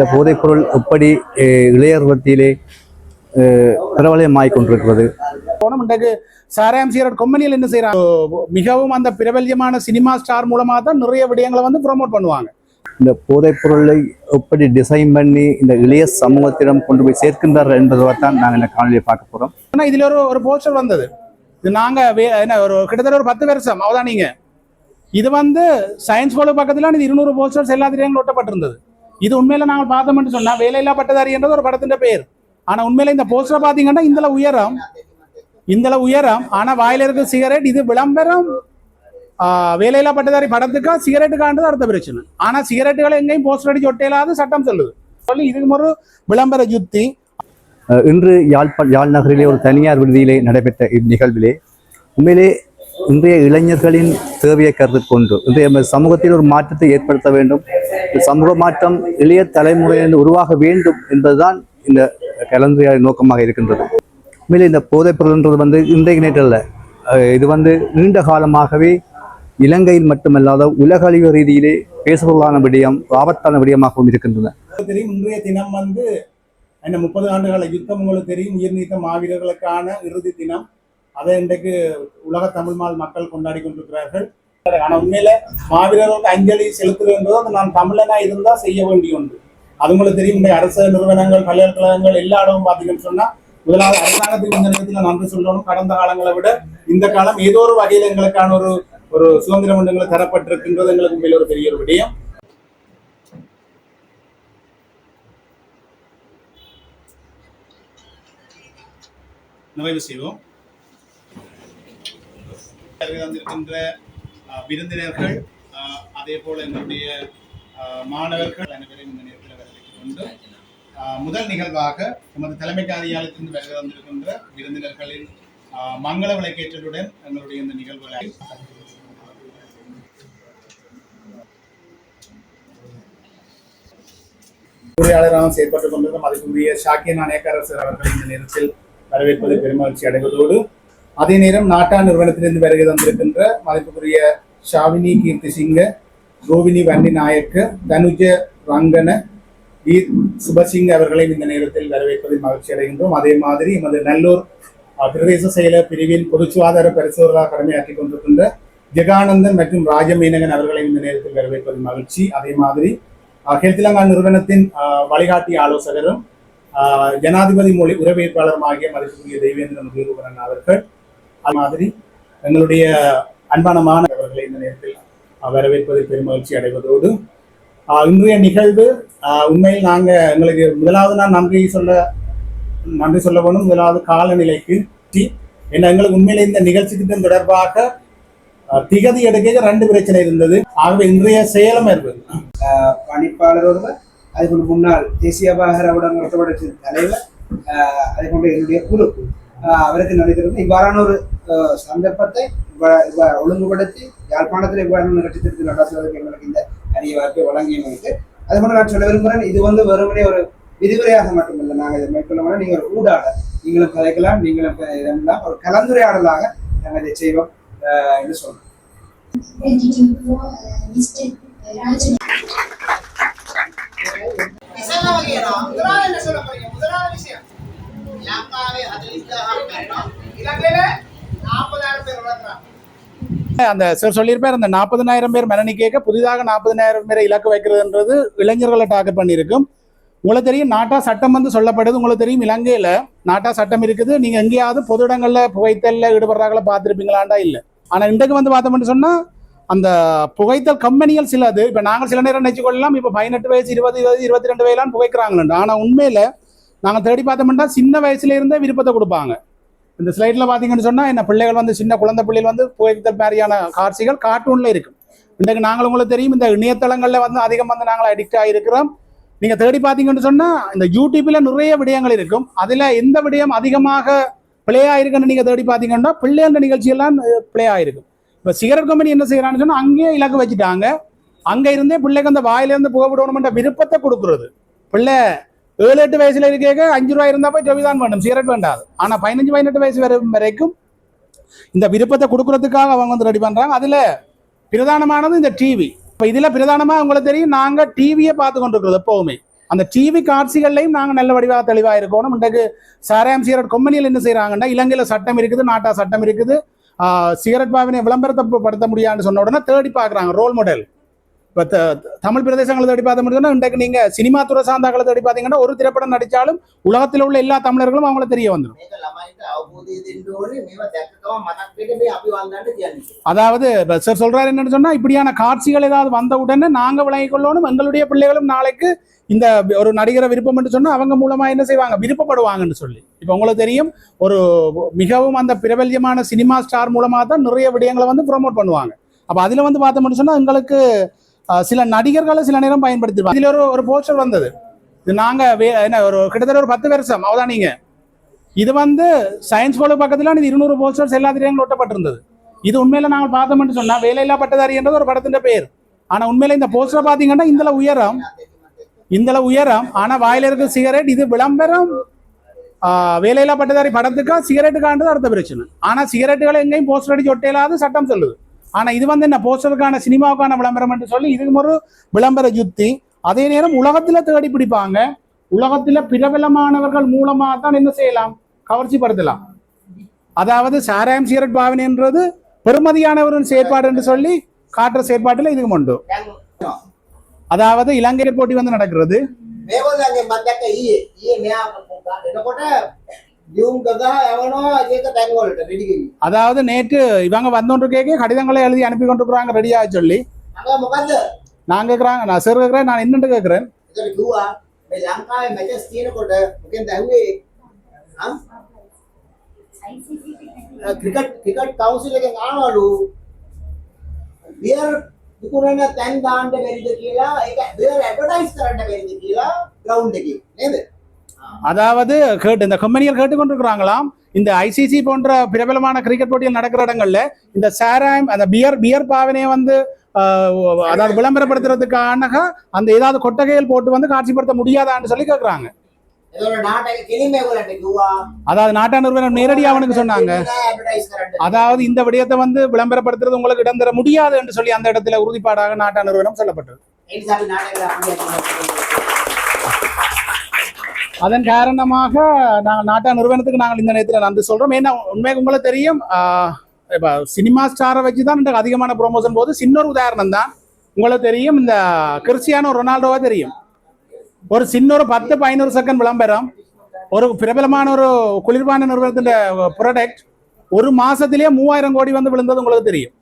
இந்த போதைப்பொருள் எப்படி இளையர் மத்தியிலே அஹ், பிரபலமாகிக் கொண்டிருக்கிறது? இன்றைக்கு சாராயம் சிகரெட் கம்பெனியில் என்ன செய்யறாங்க மிகவும் அந்த பிரபல்யமான சினிமா ஸ்டார் மூலமா தான் நிறைய விடயங்களை வந்து ப்ரோமோட் பண்ணுவாங்க. இந்த போதைப்பொருளை எப்படி டிசைன் பண்ணி இந்த இளைய சமூகத்திடம் கொண்டு போய் சேர்க்கின்றார் என்பதை தான் நாங்கள் இந்த காணொலியை பார்க்க போறோம். ஆனா இதுல ஒரு ஒரு போஸ்டர் வந்தது. இது நாங்க வே- என்ன ஒரு கிட்டத்தட்ட ஒரு பத்து வருஷம் அவதான் நீங்க. இது வந்து சயின்ஸ் போல பக்கத்துல இது இருநூறு போஸ்டர்ஸ் எல்லாத்திலையும் ஒட்டப்பட்டிருந்தது. இது உண்மையில நாங்கள் பார்த்தோம்னு சொன்னா வேலையில்லா பட்டதாரி என்றது ஒரு படத்தின் பேர் ஆனா உண்மையில இந்த போஸ்டர் பாத்தீங்கன்னா இந்த உயரம் இந்த உயரம். ஆனா வாயில இருக்க சிகரெட் இது விளம்பரம். ஆஹ், வேலையில்லா பட்டதாரி படத்துக்கா சிகரெட்டுக்கான்றது அடுத்த பிரச்சனை. ஆனா சிகரெட்டுகளை எங்கேயும் போஸ்டர் அடிச்சு ஒட்டையிலாது சட்டம் சொல்லுது. சொல்லி இதுக்கு ஒரு விளம்பர யுத்தி. இன்று யாழ்ப்ப யாழ் நகரிலே ஒரு தனியார் விடுதியிலே நடைபெற்ற இந்நிகழ்விலே உண்மையிலே இன்றைய இளைஞர்களின் தேவையை கருத்து கொண்டு இன்றைய சமூகத்தில் ஒரு மாற்றத்தை ஏற்படுத்த வேண்டும். சமூக மாற்றம் இளைய தலைமுறையிலிருந்து உருவாக வேண்டும் என்பதுதான் இந்த கலந்துரையாடல் நோக்கமாக இருக்கின்றது. உண்மையிலே இந்த போதைப் பொருள்ன்றது வந்து இன்றைக்கு நேற்றல்ல இது வந்து நீண்ட காலமாகவே இலங்கையில் மட்டுமல்லாத உலகளவிய ரீதியிலே பேசுபொருளான விடயம் ஆபத்தான விடயமாகவும் இருக்கின்றன. தெரியும் இன்றைய தினம் வந்து அந்த முப்பது ஆண்டுகால யுத்தம் உங்களுக்கு தெரியும் உயிர்நீத்த மாவீரர்களுக்கான இறுதி தினம். அதை இன்றைக்கு உலக தமிழ் மால் மக்கள் கொண்டாடி கொண்டிருக்கிறார்கள். ஆனா உண்மையில மாவீரர்களுக்கு அஞ்சலி செலுத்துவது என்பது நான் தமிழனா இருந்தா செய்ய வேண்டிய ஒன்று. அது உங்களுக்கு தெரியும் இந்த அரசு நிறுவனங்கள் பல்கலைக்கழகங்கள் எல்லா இடமும் பாத்தீங்கன்னு சொன்னா முதலாவது அரசாங்கத்துக்கு இந்த நேரத்தில் நன்றி சொல்லணும். கடந்த காலங்களை விட இந்த காலம் ஏதோ ஒரு வகையில் எங்களுக்கான ஒரு ஒரு சுதந்திரம் ஒன்று எங்களுக்கு தரப்பட்டிருக்கின்றது எங்களுக்கு உண்மையில ஒரு பெரிய ஒரு விடயம். நிறைவு செய்வோம். வந்திருக்கின்ற அஹ், விருந்தினர்கள் அதே போல் எங்களுடைய மாணவர்கள் அனைவரையும் இந்த நேரத்தில் வரவேற்றுக் கொண்டு முதல் நிகழ்வாக எமது தலைமை காரியாலயத்திலிருந்து வருகை வந்திருக்கின்ற விருந்தினர்களின் மங்கள விளக்கேற்றலுடன் எங்களுடைய இந்த நிகழ்வுகளை உரையாளராக செயற்பட்டுக் கொண்டிருக்கும் அதுக்குரிய ஷாக்கிய நாணயக்கரசர் அவர்கள் இந்த நேரத்தில் வரவேற்பது பெருமகிழ்ச்சி அடைவதோடு அதே நேரம் நாட்டா நிறுவனத்திலிருந்து வருகை தந்திருக்கின்ற மதிப்புக்குரிய ஷாவினி கீர்த்தி சிங்க ரோவினி வண்டி நாயக்க தனுஜ ரங்கன வீர் சுபசிங் அவர்களையும் இந்த நேரத்தில் வரவேற்பதில் மகிழ்ச்சி அடைகின்றோம். அதே மாதிரி எமது நல்லூர் பிரதேச செயலர் பிரிவின் பொது சுகாதார பரிசோதகராக கடமையாற்றிக் கொண்டிருக்கின்ற ஜெகானந்தன் மற்றும் ராஜமீனகன் அவர்களையும் இந்த நேரத்தில் வரவேற்பதில் மகிழ்ச்சி. அதே மாதிரி ஹெல்த்லங்கா நிறுவனத்தின் வழிகாட்டி ஆலோசகரும் ஜனாதிபதி மொழி உறவேற்பாளருமாகிய மதிப்புக்குரிய தெய்வேந்திரன் வீரபுரன் அவர்கள் அது மாதிரி எங்களுடைய அன்பான மாணவர்களை இந்த நேரத்தில் வரவேற்பதில் பெருமகிழ்ச்சி அடைவதோடு இன்றைய நிகழ்வு உண்மையில் நாங்கள் எங்களுக்கு முதலாவது நான் நன்றி சொல்ல நன்றி சொல்ல வேணும். முதலாவது காலநிலைக்கு டி. ஏன்னா எங்களுக்கு உண்மையில இந்த நிகழ்ச்சி திட்டம் தொடர்பாக திகதி எடுக்க ரெண்டு பிரச்சனை இருந்தது. ஆகவே இன்றைய செயலமர்வு பணிப்பாளர் ஒருவர் அதுக்கு முன்னாள் தேசிய பாகரவுடன் நடத்தப்பட்ட தலைவர் அதே போன்று என்னுடைய குழு. அவருக்கு நடைபெறும். இவ்வாறான ஒரு சந்தர்ப்பத்தை ஒழுங்குபடுத்தி யாழ்ப்பாணத்தில் இவ்வாறான நிகழ்ச்சி திருத்தி நடாசுவதற்கு எங்களுக்கு இந்த அரிய வாய்ப்பை வழங்கியமைக்கு. அது மட்டும் நான் சொல்ல விரும்புகிறேன். இது வந்து வெறுமனே ஒரு விதிமுறையாக மட்டுமல்ல. நாங்கள் இதை மேற்கொள்ள நீங்கள் ஒரு ஊடாடல் நீங்களும் கதைக்கலாம் நீங்களும் இதெல்லாம் ஒரு கலந்துரையாடலாக நாங்கள் இதை செய்வோம் என்று சொல்றோம். என்ன சொல்ல போறீங்க? அந்த சார் சொல்லியிருப்பார் அந்த நாற்பதனாயிரம் பேர் மரணி கேட்க புதிதாக நாற்பதனாயிரம் பேரை இலக்கு வைக்கிறதுன்றது இளைஞர்களை டார்கெட் பண்ணியிருக்கும் உங்களுக்கு தெரியும் நாட்டா சட்டம் வந்து சொல்லப்படுது உங்களுக்கு தெரியும் இலங்கையில் நாட்டா சட்டம் இருக்குது நீங்கள் எங்கேயாவது பொது இடங்களில் புகைத்தலில் ஈடுபடுறாங்கள பார்த்துருப்பீங்களாண்டா இல்லை ஆனால் இன்றைக்கு வந்து பார்த்தோம்னு சொன்னால் அந்த புகைத்தல் கம்பெனிகள் சிலது இப்போ நாங்கள் சில நேரம் நினைச்சுக்கொள்ளலாம் இப்போ பதினெட்டு வயசு இருபது இருபது இருபத்தி ரெண்டு வயலாம் புகைக்கிறாங்களா ஆனால் உண்மையில் நாங்கள் தேடி பார்த்தோம்னா சின்ன வயசுல இருந்தே விருப்பத்தை கொடுப்பாங்க. இந்த ஸ்லைடில் பார்த்தீங்கன்னு சொன்னால் என்ன பிள்ளைகள் வந்து சின்ன குழந்தை பிள்ளைகள் வந்து புகைத்த மாதிரியான காட்சிகள் கார்ட்டூனில் இருக்கும். இன்றைக்கு நாங்கள் உங்களுக்கு தெரியும் இந்த இணையதளங்களில் வந்து அதிகம் வந்து நாங்கள் அடிக்ட் ஆகிருக்கிறோம் நீங்கள் தேடி பார்த்தீங்கன்னு சொன்னால் இந்த யூடியூப்பில் நிறைய விடயங்கள் இருக்கும். அதில் எந்த விடயம் அதிகமாக பிளே ஆயிருக்குன்னு நீங்கள் தேடி பார்த்தீங்கன்னா பிள்ளைன்ற நிகழ்ச்சியெல்லாம் பிளே ஆயிருக்கும். இப்போ சிகரெட் கம்பெனி என்ன செய்கிறான்னு சொன்னால் அங்கேயே இலக்கு வச்சுட்டாங்க. அங்கே இருந்தே பிள்ளைக்கு அந்த வாயிலேருந்து புகை விடணும்ன்ற விருப்பத்தை கொடுக்குறது. பிள்ளை ஏழு எட்டு வயசுல இருக்க அஞ்சு ரூபாய் இருந்தா போய் டொவி தான் வேணும். சிகரெட் வேண்டாது. ஆனா பதினஞ்சு பதினெட்டு வயசு வரை வரைக்கும் இந்த விருப்பத்தை கொடுக்கறதுக்காக அவங்க வந்து ரெடி பண்றாங்க. அதுல பிரதானமானது இந்த டிவி இப்ப இதுல பிரதானமா உங்களுக்கு தெரியும் நாங்க டிவியை பார்த்து கொண்டிருக்கிறோம் எப்பவுமே. அந்த டிவி காட்சிகள்லையும் நாங்கள் நல்ல வடிவாக தெளிவாக இருக்கணும். இன்றைக்கு சாராயம் சிகரெட் கொம்பனியில் என்ன செய்கிறாங்கன்னா இலங்கையில் சட்டம் இருக்குது நாட்டா சட்டம் இருக்குது. சிகரெட் பாவினை விளம்பரத்தை படுத்த முடியாதுன்னு சொன்ன உடனே தேடி பார்க்குறாங்க ரோல் மாடல் இப்போ தமிழ் பிரதேசங்களை தேடி பார்த்த முடியும்னா இன்றைக்கு நீங்கள் சினிமா துறை சார்ந்தாக்களை தேடி பார்த்தீங்கன்னா ஒரு திரைப்படம் நடித்தாலும் உலகத்தில் உள்ள எல்லா தமிழர்களும் அவங்கள தெரிய வந்துடும் அதாவது சார் சொல்றாரு என்னன்னு சொன்னா இப்படியான காட்சிகள் ஏதாவது வந்த உடனே நாங்க விளங்கிக் கொள்ளணும் எங்களுடைய பிள்ளைகளும் நாளைக்கு இந்த ஒரு நடிகரை விருப்பம் என்று சொன்னால் அவங்க மூலமாக என்ன செய்வாங்க? விருப்பப்படுவாங்கன்னு சொல்லி. இப்போ உங்களுக்கு தெரியும் ஒரு மிகவும் அந்த பிரபல்யமான சினிமா ஸ்டார் மூலமாக தான் நிறைய விடயங்களை வந்து ப்ரொமோட் பண்ணுவாங்க. அப்போ அதில் வந்து பார்த்தோம்னு சொன்னால் எங்களுக்கு சில நடிகர்களை சில நேரம் பயன்படுத்திருப்பாங்க இதுல ஒரு ஒரு போஸ்டர் வந்தது. இது நாங்க என்ன ஒரு கிட்டத்தட்ட ஒரு பத்து வருஷம் அவதான் நீங்க. இது வந்து சயின்ஸ் கோளு பக்கத்துல இது இருநூறு போஸ்டர்ஸ் எல்லாத்திலையும் ஒட்டப்பட்டிருந்தது. இது உண்மையில நாங்கள் பார்த்தோம்னு சொன்னா வேலையில்லா பட்டதாரி என்றது ஒரு படத்தின் பேர். ஆனா உண்மையில இந்த போஸ்டரை பாத்தீங்கன்னா இந்த உயரம். இந்த உயரம். ஆனா வாயில இருக்க சிகரெட் இது விளம்பரம். ஆஹ், வேலையில்லா பட்டதாரி படத்துக்கா சிகரெட்டுக்கான்றது அடுத்த பிரச்சனை. ஆனா சிகரெட்டுகளை எங்கேயும் போஸ்டர் அடிச்சு ஒட்டையிலாது சட்டம் சொல்லுது. ஆனா இது வந்து என்ன போஸ்டருக்கான சினிமாவுக்கான விளம்பரம் என்று சொல்லி இதுக்கு ஒரு விளம்பர யுத்தி அதே நேரம் உலகத்துல தேடி பிடிப்பாங்க. உலகத்துல பிரபலமானவர்கள் மூலமாக தான் என்ன செய்யலாம்? கவர்ச்சிப்படுத்தலாம். அதாவது சாராயம் சிகரெட் பாவனைன்றது பெருமதியானவரின் செயற்பாடு என்று சொல்லி காட்டுற செயற்பாட்டில் இதுக்கு உண்டு. அதாவது இலங்கை போட்டி வந்து நடக்கிறது. அதாவது நேற்று இவங்க வந்து கேட்க கடிதங்களை எழுதி அனுப்பி கொண்டிருக்கிறாங்க ரெடியா சொல்லி. நான் கேட்குறாங்க நான் சார் கேட்குறேன் நான் என்னட்டு கேட்குறேன் క్రికెట్ క్రికెట్ కౌన్సిల్ కావాలి వేర్ ఇప్పుడైనా తెన్ దాంటే వెళ్ళి ఇలా వేర్ అడ్వర్టైజ్ కరెంట్ వెళ్ళి ఇలా గ్రౌండ్కి లేదు அதாவது கேட்டு இந்த கம்பெனிகள் கேட்டுக்கொண்டிருக்கிறாங்களாம். இந்த ஐசிசி போன்ற பிரபலமான கிரிக்கெட் போட்டியில் நடக்கிற இடங்கள்ல இந்த சாராயம் அந்த பியர் பியர் பாவனையை வந்து அதாவது விளம்பரப்படுத்துறதுக்கான அந்த ஏதாவது கொட்டகையில் போட்டு வந்து காட்சிப்படுத்த முடியாதான்னு சொல்லி கேட்குறாங்க அதாவது நாட்டா நிறுவனம் நேரடியாக அவனுக்கு சொன்னாங்க. அதாவது இந்த விடயத்தை வந்து விளம்பரப்படுத்துறது உங்களுக்கு இடம் தர முடியாது என்று சொல்லி அந்த இடத்துல உறுதிப்பாடாக நாட்டா நிறுவனம் சொல்லப்பட்டது. அதன் காரணமாக நாங்கள் நாட்டா நிறுவனத்துக்கு நாங்கள் இந்த நேரத்தில் நன்றி சொல்றோம். ஏன்னா உண்மைக்கு உங்களுக்கு தெரியும் இப்போ சினிமா ஸ்டாரை வச்சு தான் இன்றைக்கு அதிகமான ப்ரொமோஷன் போது சின்ன ஒரு உதாரணம் தான். உங்களுக்கு தெரியும் இந்த கிறிஸ்டியானோ ரொனால்டோவா தெரியும். ஒரு சின்ன ஒரு பத்து பதினோரு செகண்ட் விளம்பரம் ஒரு பிரபலமான ஒரு குளிர்பான நிறுவனத்தின் ப்ராடக்ட் ஒரு மாசத்திலேயே மூவாயிரம் கோடி வந்து விழுந்தது உங்களுக்கு தெரியும்.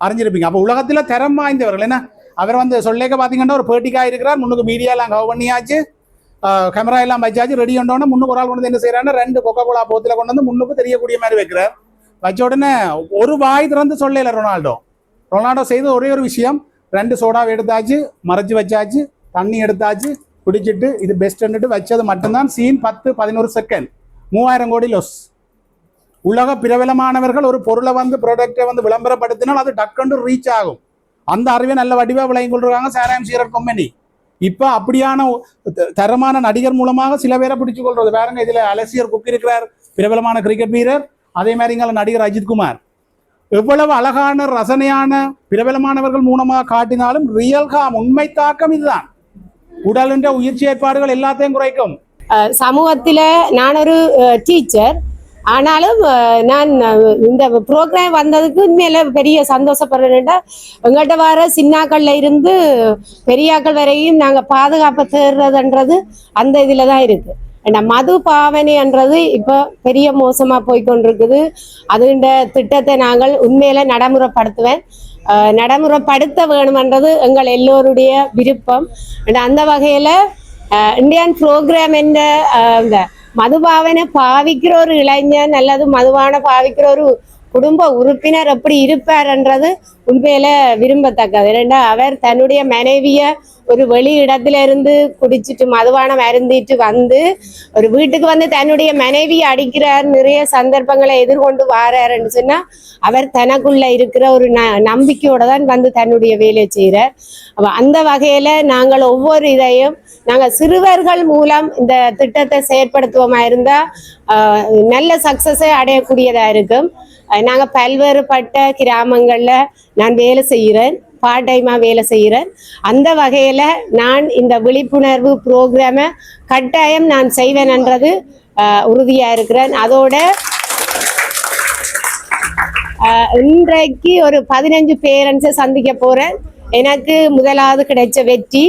அறிஞ்சிருப்பீங்க. அப்போ உலகத்தில் தரம் வாய்ந்தவர்கள். என்ன அவர் வந்து சொல்லேக்க பார்த்தீங்கன்னா ஒரு பேட்டிக்காக இருக்கிறார். முன்னுக்கு மீடியாலாம் கவ் கவர் பண்ணியாச்சு. கேமரா எல்லாம் வச்சாச்சு ரெடி பண்ணோன்னே முன்னுக்கு ஒரு ஆள் கொண்டு வந்து என்ன செய்யறாருன்னா ரெண்டு கொக்கோ கோலா போத்துல கொண்டு வந்து முன்னுக்கு தெரியக்கூடிய மாதிரி வைக்கிறார் வச்ச உடனே ஒரு வாய் திறந்து சொல்லல ரொனால்டோ ரொனால்டோ செய்த ஒரே ஒரு விஷயம் ரெண்டு சோடாவை எடுத்தாச்சு மறைச்சு வச்சாச்சு தண்ணி எடுத்தாச்சு குடிச்சிட்டு இது பெஸ்ட்ன்னுட்டு வச்சது மட்டும்தான் சீன் பத்து பதினோரு செகண்ட் மூவாயிரம் கோடி லொஸ் உலக பிரபலமானவர்கள் ஒரு பொருளை வந்து ப்ராடக்டை வந்து விளம்பரப்படுத்தினால் அது டக்குன்னு ரீச் ஆகும் அந்த அறிவை நல்ல வடிவாக விளங்கி கொண்டிருக்காங்க சாராயம் சீரர் கம்பெனி இப்போ அப்படியான தரமான நடிகர் மூலமாக சில பேரை பிடிச்சு கொள்றது. பாருங்க இதில் அலசியர் குக் இருக்கிறார் பிரபலமான கிரிக்கெட் வீரர் அதே மாதிரி இங்கே நடிகர் அஜித்குமார் எவ்வளவு அழகான ரசனையான பிரபலமானவர்கள் மூலமாக காட்டினாலும் ரியல் காம் உண்மை தாக்கம் இதுதான். உடலின்ற உயிர் செயற்பாடுகள் எல்லாத்தையும் குறைக்கும். சமூகத்தில் நான் ஒரு டீச்சர் ஆனாலும் நான் இந்த ப்ரோக்ராம் வந்ததுக்கு உண்மையில பெரிய சந்தோஷப்படுறேன்டா. எங்கள்கிட்ட வர சின்னாக்கள்ல இருந்து பெரியாக்கள் வரையும் நாங்கள் பாதுகாப்பு தேடுறதுன்றது அந்த இதில் தான் இருக்கு. மது பாவனைன்றது இப்போ பெரிய மோசமா போய்கொண்டிருக்குது அதுண்ட திட்டத்தை நாங்கள் உண்மையில நடைமுறைப்படுத்துவேன். நடைமுறைப்படுத்த வேணுமென்றது எங்கள் எல்லோருடைய விருப்பம். அந்த வகையில இந்தியன் ப்ரோக்ராம் என்ற இந்த மதுபாவனை பாவிக்கிற ஒரு இளைஞன் அல்லது மதுபான பாவிக்கிற ஒரு குடும்ப உறுப்பினர் எப்படி இருப்பார்ன்றது உண்மையில விரும்பத்தக்கது. ஏன்னா அவர் தன்னுடைய மனைவிய ஒரு வெளி இடத்துல இருந்து குடிச்சிட்டு மதுபானம் அருந்திட்டு வந்து ஒரு வீட்டுக்கு வந்து தன்னுடைய மனைவி அடிக்கிறார் நிறைய சந்தர்ப்பங்களை எதிர்கொண்டு வாராருன்னு சொன்னா அவர் தனக்குள்ள இருக்கிற ஒரு ந நம்பிக்கையோட தான் வந்து தன்னுடைய வேலையை செய்கிறார் அந்த வகையில நாங்கள் ஒவ்வொரு இதையும் நாங்க சிறுவர்கள் மூலம் இந்த திட்டத்தை செயற்படுத்துவோமா இருந்தா ஆஹ், நல்ல சக்சஸை அடையக்கூடியதா இருக்கும். நாங்கள் நாங்க பல்வேறுபட்ட கிராமங்கள்ல நான் வேலை செய்கிறேன். பார்ட் டைமாக வேலை செய்கிறேன். அந்த வகையில் நான் இந்த விழிப்புணர்வு ப்ரோக்ராமை கட்டாயம் நான் செய்வேன்ன்றது உறுதியாக இருக்கிறேன். அதோட இன்றைக்கு ஒரு பதினஞ்சு பேரண்ட்ஸை சந்திக்க போகிறேன் எனக்கு முதலாவது கிடைச்ச வெற்றி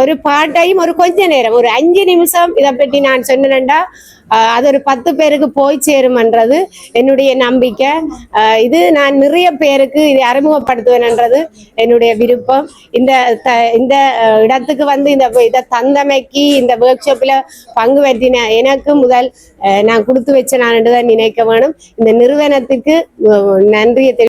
ஒரு பார்ட் டைம் ஒரு கொஞ்ச நேரம் ஒரு அஞ்சு நிமிஷம் இதை பற்றி நான் சொன்னேன்டா. ஆஹ் அது ஒரு பத்து பேருக்கு போய் சேருமன்றது என்னுடைய நம்பிக்கை. ஆஹ் இது நான் நிறைய பேருக்கு இதை அறிமுகப்படுத்துவேன்ன்றது என்னுடைய விருப்பம். இந்த த இந்த இடத்துக்கு வந்து இந்த இதை தந்தமைக்கு இந்த ஒர்க் ஷாப்பில் பங்கு பெற்றின எனக்கு முதல் நான் கொடுத்து வச்ச நான் தான் நினைக்க வேணும். இந்த நிறுவனத்துக்கு நன்றியை